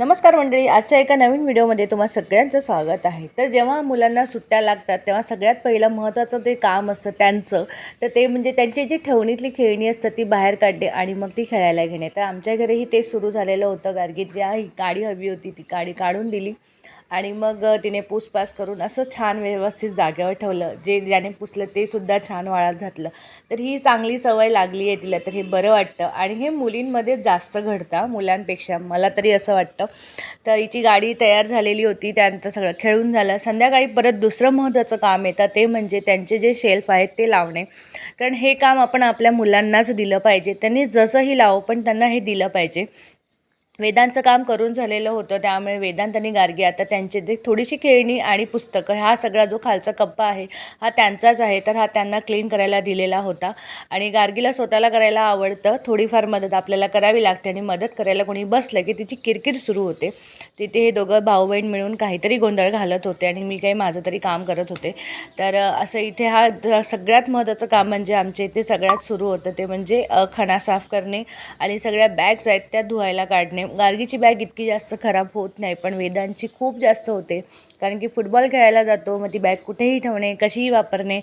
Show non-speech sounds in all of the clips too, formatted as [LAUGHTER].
नमस्कार मंडळी आजच्या एका नवीन व्हिडिओमध्ये तुम्हा सगळ्यांचं स्वागत आहे. तर जेव्हा मुलांना सुट्ट्या लागतात तेव्हा सगळ्यात पहिलं महत्त्वाचं ते काम असतं त्यांचं तर ते म्हणजे त्यांची जी ठेवणीतली खेळणी असतात ती बाहेर काढणे आणि मग ती खेळायला घेणे. तर आमच्या घरीही ते सुरू झालेलं होतं. गार्गीत ज्या ही गाडी हवी होती ती गाडी काढून दिली. आणि मग तिने पूसपास करून असं छान व्यवस्थित जागेवर ठेवलं. जे ज्याने पुसलं ते सुद्धा छान वाळत घातलं. तर ही चांगली सवय लागली आहे तिला तर हे बरं वाटतं. आणि हे मुलींमध्ये जास्त घडतं मुलांपेक्षा. मला तरी असं वाटतं. तर हिची गाडी तयार झालेली होती त्यानंतर सगळं खेळून झालं. संध्याकाळी परत दुसरं महत्त्वाचं काम येतं ते म्हणजे त्यांचे जे शेल्फ आहेत ते लावणे. कारण हे काम आपण आपल्या मुलांनाच दिलं पाहिजे. त्यांनी जसंही लावो पण त्यांना हे दिलं पाहिजे. वेदांचं काम करून झालेलं होतं त्यामुळे वेदांत आणि गार्गी आता त्यांचे जे थोडीशी खेळणी आणि पुस्तकं हा सगळा जो खालचा कप्पा आहे हा त्यांचाच आहे तर हा त्यांना क्लीन करायला दिलेला होता. आणि गार्गीला स्वतःला करायला आवडतं थोडीफार मदत आपल्याला करावी लागते आणि मदत करायला कोणी बसलं की तिची किरकिर सुरू होते. तिथे हे दोघं भाऊ बहीण मिळून काहीतरी गोंधळ घालत होते आणि मी काही माझं तरी काम करत होते. तर असं इथे हा द- सगळ्यात महत्त्वाचं काम म्हणजे आमच्या इथे सगळ्यात सुरू होतं ते म्हणजे खणा साफ करणे आणि सगळ्या बॅग्स आहेत त्या धुवायला काढणे. गार्गीची बॅग इतकी जास्त खराब होत नाही पण वेदांची खूप जास्त होते. कारण की फुटबॉल खेळायला जातो मग ती बॅग कुठेही ठेवणे कशीही वापरणे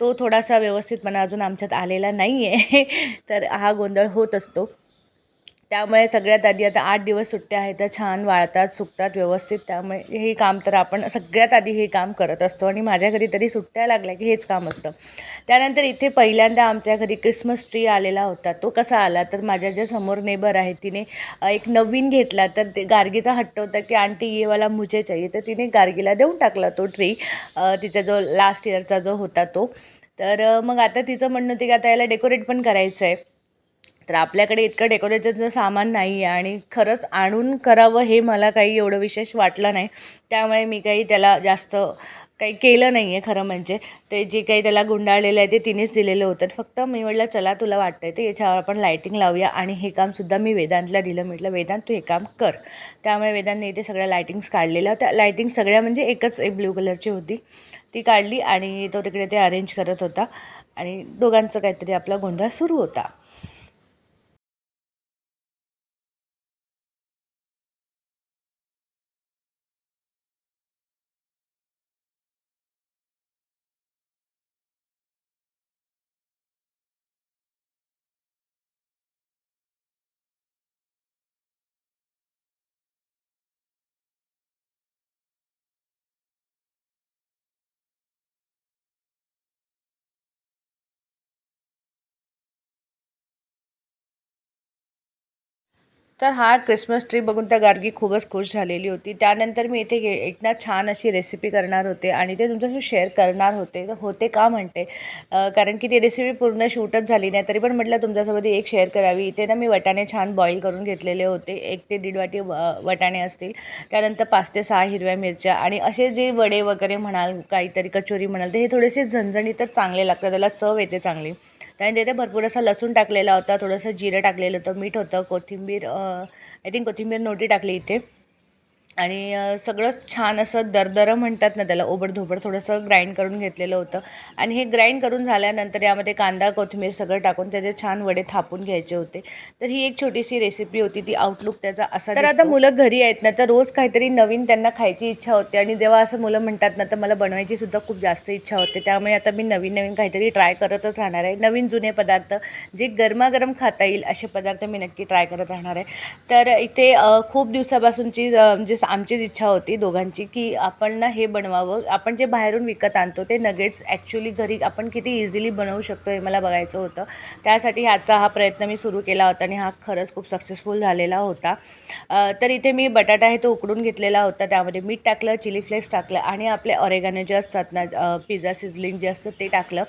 तो थोडासा व्यवस्थितपणा अजून आमच्यात आलेला नाही आहे [LAUGHS] तर हा गोंधळ होत असतो. त्यामुळे सगळ्यात आधी आता आठ दिवस सुट्ट्या आहेत तर छान वाळतात सुकतात व्यवस्थित. त्यामुळे हे काम तर आपण सगळ्यात आधी हे काम करत असतो आणि माझ्या घरी तरी सुट्ट्या लागल्या की हेच काम असतं. त्यानंतर इथे पहिल्यांदा आमच्या घरी क्रिसमस ट्री आलेला होता. तो कसा आला? तर माझ्या ज्या समोर नेबर आहे तिने एक नवीन घेतला. तर ते गार्गीचा हट्ट होता की आंटी ये वाला मुझे चाहिए. तर तिने गार्गीला देऊन टाकला तो ट्री तिचा जो लास्ट इयरचा जो होता तो. तर मग आता तिचं म्हणणं होतं की आता याला डेकोरेट पण करायचं आहे तर आपल्याकडे इतकं डेकोरेशनचं सामान नाही आहे आणि खरंच आणून करावं हे मला काही एवढं विशेष वाटलं नाही. त्यामुळे मी काही त्याला जास्त काही केलं नाही आहे खरं म्हणजे. ते जे काही त्याला गुंडाळलेलं आहे ते तिनेच दिलेलं होतं. फक्त मी म्हटलं चला तुला वाटतं आहे ते याच्यावर आपण लायटिंग लावूया आणि हे कामसुद्धा मी वेदांतला दिलं. म्हटलं वेदांत तू हे काम कर. त्यामुळे वेदांतने इथे सगळ्या लायटिंग्स काढलेल्या होत्या. लायटिंग सगळ्या म्हणजे एकच एक ब्ल्यू कलरची होती. ती काढली आणि तो तिकडे ते अरेंज करत होता. आणि दोघांचं काहीतरी आपला गोंधळ सुरू होता. तर हा क्रिसमस ट्री बघून त्या गार्गी खूपच खुश झालेली होती. त्यानंतर मी इथे एक ना छान अशी रेसिपी करणार होते आणि ते तुमच्याशी शेअर करणार होते. तर होते का म्हणते? कारण की ती रेसिपी पूर्ण शूटच झाली नाही तरी पण म्हटलं तुमच्यासोबत एक शेअर करावी. इथे ना मी वटाणे छान बॉईल करून घेतलेले होते. एक ते दीड वाटी व- वटाणे असतील. त्यानंतर पाच ते सहा हिरव्या मिरच्या आणि असे जे वडे वगैरे म्हणाल काहीतरी कचोरी म्हणाल तर हे थोडेसे झणझणीतच चांगले लागतात. त्याला चव येते चांगली. त्यांनी इथे भरपूर असा लसूण टाकलेला होता थोडंसं जिरं टाकलेलं होतं मीठ होतं कोथिंबीर आय थिंक कोथिंबीर नोटी टाकली इथे. आणि सगळंच छान असं दरदरं म्हणतात ना त्याला ओबडधोबड थोडंसं ग्राइंड करून घेतलेलं होतं. आणि हे ग्राइंड करून झाल्यानंतर यामध्ये कांदा कोथिंबीर सगळं टाकून त्याचे छान वडे थापून घ्यायचे होते. तर ही एक छोटीशी रेसिपी होती ती आउटलुक त्याचा असा तर आता मुलं घरी आहेत ना तर रोज काहीतरी नवीन त्यांना खायची इच्छा होते. आणि जेव्हा असं मुलं म्हणतात ना तर मला बनवायची सुद्धा खूप जास्त इच्छा होते. त्यामुळे आता मी नवीन नवीन काहीतरी ट्राय करतच राहणार आहे. नवीन जुने पदार्थ जे गरमागरम खाता येईल असे पदार्थ मी नक्की ट्राय करत राहणार आहे. तर इथे खूप दिवसापासूनची म्हणजे आमचीच इच्छा होती दोघांची की आपण ना हे बनवावं. आपण जे बाहेरून विकत आणतो ते नगेट्स ॲक्च्युली घरी आपण किती इझिली बनवू शकतो हे मला बघायचं होतं. त्यासाठी ह्याचा हा प्रयत्न मी सुरू केला होता आणि हा खरंच खूप सक्सेसफुल झालेला होता. तर इथे मी बटाटा आहे तो उकडून घेतलेला होता. त्यामध्ये मीठ टाकलं चिली फ्लेक्स टाकलं आणि आपले ऑरेगानो जे असतात ना पिझ्झा सिझलिंग जे असतं ते टाकलं.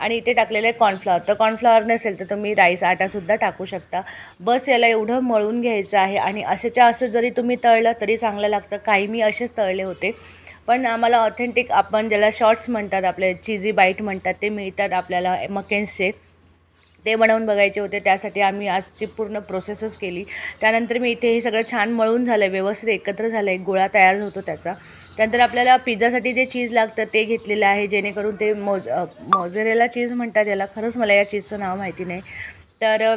आणि इथे टाकलेलं आहे कॉर्नफ्लॉवर तर कॉर्नफ्लॉवर नसेल तर तुम्ही राईस आटासुद्धा टाकू शकता. बस याला एवढं मळून घ्यायचं आहे आणि असेच्या असं जरी तुम्ही तळलं तरी चांगलं लागतं. काही मी असेच तळले होते. पण आम्हाला ऑथेंटिक आपण ज्याला शॉर्ट्स म्हणतात आपले चिझी बाईट म्हणतात ते मिळतात आपल्याला मकेन्सचे ते बनवून बघायचे होते त्यासाठी आम्ही आजची पूर्ण प्रोसेसच केली. त्यानंतर मी इथे हे सगळं छान मळून झालं आहे व्यवस्थित एकत्र झालं आहे गोळा तयार होतो त्याचा. त्यानंतर आपल्याला पिझ्झासाठी जे चीज लागतं ते घेतलेलं आहे जेणेकरून ते मोज मोझरेला चीज म्हणतात याला. खरंच मला या चीजचं नाव माहिती नाही. तर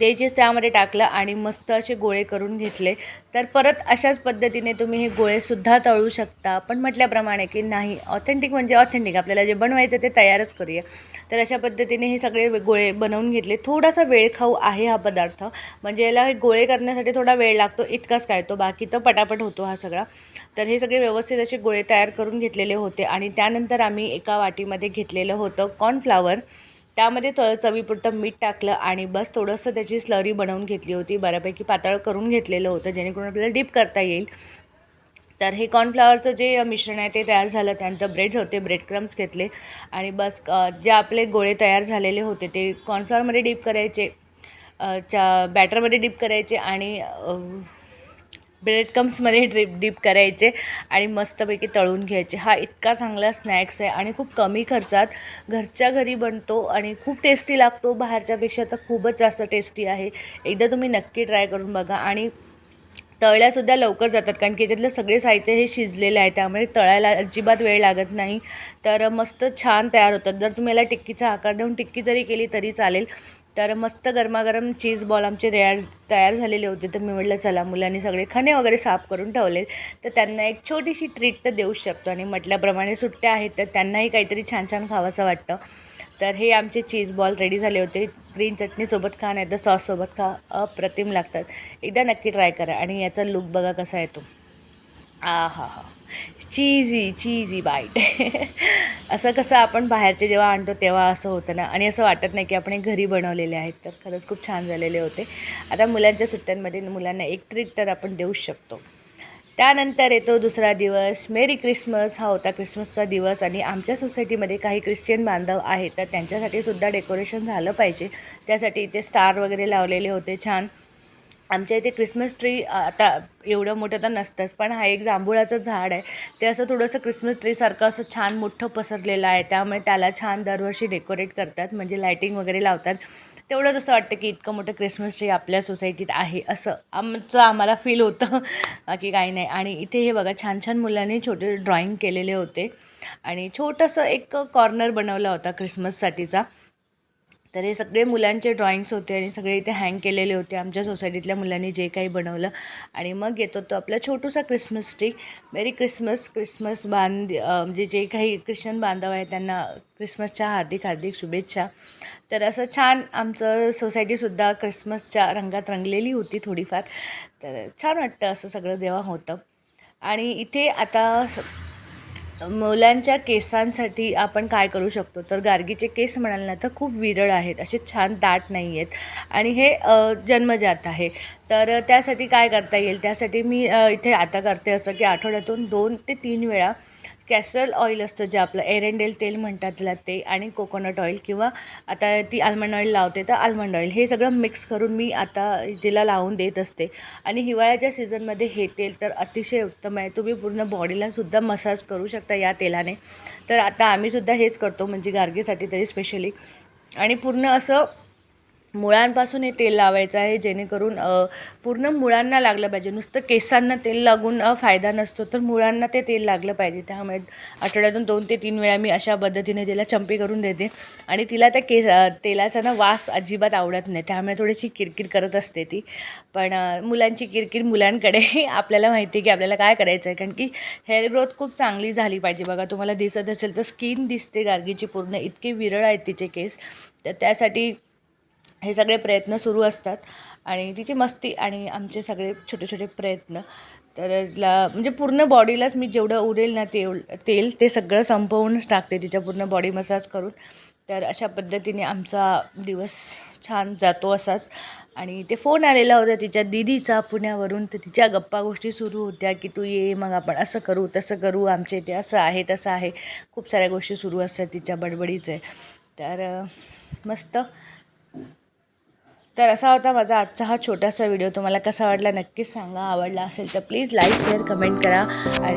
ते त्यामध्ये टाकलं आणि मस्त असे गोळे करून घेतले. तर परत अशाच पद्धतीने तुम्ही हे गोळेसुद्धा तळू शकता. पण म्हटल्याप्रमाणे की नाही ऑथेंटिक म्हणजे ऑथेंटिक आपल्याला जे बनवायचं ते तयारच करूया. तर अशा पद्धतीने हे सगळे गोळे बनवून घेतले. थोडासा वेळ खाऊ आहे हा पदार्थ. म्हणजे याला हे गोळे करण्यासाठी थोडा वेळ लागतो इतकाच काय तो. बाकी तर पटापट होतो हा सगळा. तर हे सगळे व्यवस्थित असे गोळे तयार करून घेतलेले होते. आणि त्यानंतर आम्ही एका वाटीमध्ये घेतलेलं होतं कॉर्नफ्लावर त्यामध्ये थोडं चवीपुरतं मीठ टाकलं आणि बस थोडंसं त्याची स्लरी बनवून घेतली होती. बऱ्यापैकी पातळ करून घेतलेलं होतं जेणेकरून आपल्याला डीप करता येईल. तर हे कॉर्नफ्लावरचं जे मिश्रण आहे ते तयार झालं. त्यानंतर ब्रेड्स होते ब्रेड क्रम्स घेतले आणि बस जे आपले गोळे तयार झालेले होते ते कॉर्नफ्लॉवरमध्ये डीप करायचे च्या बॅटरमध्ये डीप करायचे आणि ब्रेड कम्समध्ये ड्रिप डीप करायचे आणि मस्तपैकी तळून घ्यायचे. हा इतका चांगला स्नॅक्स आहे आणि खूप कमी खर्चात घरच्या घरी बनतो आणि खूप टेस्टी लागतो. बाहेरच्यापेक्षा तर खूपच जास्त टेस्टी आहे. एकदा तुम्ही नक्की ट्राय करून बघा आणि तळल्यासुद्धा लवकर जातात कारण की याच्यातलं सगळे साहित्य हे शिजलेलं आहे त्यामुळे तळायला अजिबात वेळ लागत नाही. तर मस्त छान तयार होतात. जर तुम्ही याला टिक्कीचा आकार देऊन टिक्की जरी केली तरी चालेल. तर मस्त गरमागरम चीज बॉल आमचे तयार तयार झालेले होते. तर मी म्हटलं चला मुलांनी सगळे खाणे वगैरे साफ करून ठेवले. तर त्यांना एक छोटीशी ट्रीट तर देऊच शकतो. आणि म्हटल्याप्रमाणे सुट्ट्या आहेत तर त्यांनाही काहीतरी छान छान खावंसं वाटतं. तर हे आमचे चीज बॉल रेडी झाले होते. ग्रीन चटणीसोबत खा नाही तर सॉससोबत खा. अप्रतिम लागतात. एकदा नक्की ट्राय करा. आणि याचा लुक बघा कसा येतो. आ हा हा चीझी चीझी बाईट. असं कसं आपण बाहेरचे जेव्हा आणतो तेव्हा असं होतं ना. आणि असं वाटत नाही की आपण हे घरी बनवलेले आहेत. तर खरंच खूप छान झालेले होते. आता मुलांच्या सुट्ट्यांमध्ये मुलांना एक ट्रीट तर आपण देऊच शकतो. त्यानंतर येतो दुसरा दिवस. Merry Christmas. हा होता क्रिसमसचा दिवस. आणि आमच्या सोसायटीमध्ये काही ख्रिश्चन बांधव आहेत. तर त्यांच्यासाठी सुद्धा डेकोरेशन झालं पाहिजे. त्यासाठी इथे स्टार वगैरे लावलेले होते छान. आमच्या इथे क्रिसमस ट्री आता एवढं मोठं तर नसतंच पण हा एक जांभुळाचं झाड आहे. ते असं थोडंसं क्रिसमस ट्रीसारखं असं छान मोठं पसरलेलं आहे. त्यामुळे त्याला छान दरवर्षी डेकोरेट करतात म्हणजे लायटिंग वगैरे लावतात. तेवढंच असं वाटतं की इतकं मोठं क्रिसमस ट्री आपल्या सोसायटीत आहे. असं आमचं आम्हाला फील होतं. [LAUGHS] की काही नाही. आणि इथे हे बघा छान छान मुलांनी छोटे ड्रॉइंग केलेले होते. आणि छोटंसं एक कॉर्नर बनवला होता क्रिसमससाठीचा तर हे सगळे मुलांचे ड्रॉइंग्स होते आणि सगळे इथे हँग केलेले होते. आमच्या सोसायटीतल्या मुलांनी जे काही बनवलं. आणि मग येतो तो आपला छोटूसा Christmas tree. Merry Christmas Christmas बांध म्हणजे जे काही ख्रिश्चन बांधव आहे त्यांना क्रिसमसच्या हार्दिक हार्दिक शुभेच्छा. तर असं छान आमचं सोसायटीसुद्धा क्रिसमसच्या रंगात रंगलेली होती थोडीफार. तर छान वाटतं असं सगळं जेव्हा होतं. आणि इथे आता मुलांच्या केसांसाठी आपण काय करू शकतो? तर गार्गीचे केस म्हणाल ना तर खूप विरळ आहेत. असे छान दाट नाही आहेत. आणि हे जन्मजात आहे. तर त्यासाठी काय करता येईल? त्यासाठी मी इथे आता करते असं की आठवड्यातून दोन ते तीन वेळा कॅस्ट्रल ऑइल असतं जे आपलं एरेंडेल तेल म्हणतात त्याला ते आणि कोकोनट ऑइल किंवा आता ती आल्मंड ऑइल लावते तर आल्मंड ऑइल हे सगळं मिक्स करून मी आता तिला लावून देत असते. आणि हिवाळ्याच्या सीझनमध्ये हे तेल तर अतिशय उत्तम आहे. तुम्ही पूर्ण बॉडीलासुद्धा मसाज करू शकता या तेलाने. तर आता आम्हीसुद्धा हेच करतो म्हणजे गार्गीसाठी तरी स्पेशली आणि पूर्ण असं मुळांपासून हे तेल लावायचं आहे जेणेकरून पूर्ण मुळांना लागलं पाहिजे. नुसतं केसांना तेल लागून फायदा नसतो तर मुळांना ते तेल लागलं पाहिजे. त्यामुळे आठवड्यातून दोन ते तीन वेळा मी अशा पद्धतीने तिला चंपी करून देते. आणि तिला त्या केस तेलाचा ना वास अजिबात आवडत नाही. त्यामुळे थोडीशी किरकिर करत असते ती. पण मुलांची किरकिर मुलांकडे [LAUGHS] आपल्याला माहिती आहे की आपल्याला काय करायचं आहे कारण की हेअर ग्रोथ खूप चांगली झाली पाहिजे. बघा तुम्हाला दिसत असेल तर स्किन दिसते गार्गीची पूर्ण. इतके विरळ आहेत तिचे केस. तर त्यासाठी हे सगळे प्रयत्न सुरू असतात. आणि तिची मस्ती आणि आमचे सगळे छोटे छोटे प्रयत्न. तर ला म्हणजे पूर्ण बॉडीलाच मी जेवढं उरेल ना ते तेल ते सगळं संपवूनच टाकते तिच्या पूर्ण बॉडी मसाज करून. तर अशा पद्धतीने आमचा दिवस छान जातो असाच. आणि ते फोन आलेला होता तिच्या दिदीचा पुण्यावरून. तर तिच्या गप्पा गोष्टी सुरू होत्या की तू ये मग आपण असं करू तसं करू आमच्या इथे असं आहे तसं आहे. खूप साऱ्या गोष्टी सुरू असतात तिच्या बडबडीचे. तर मस्त. तर असा होता माझा आजचा हा छोटासा व्हिडिओ तुम्हाला कसा वाटला नक्कीच सांगा. आवडला असेल तर प्लीज लाईक शेअर कमेंट करा. आणि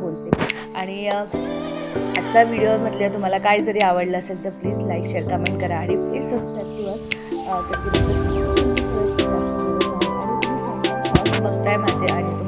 बोलते आणि आजचा व्हिडिओमधल्या तुम्हाला काय जरी आवडलं असेल तर प्लीज लाईक शेअर कमेंट करा. आणि प्लीज सबस्क्राईब करा. बघताय माझे आणि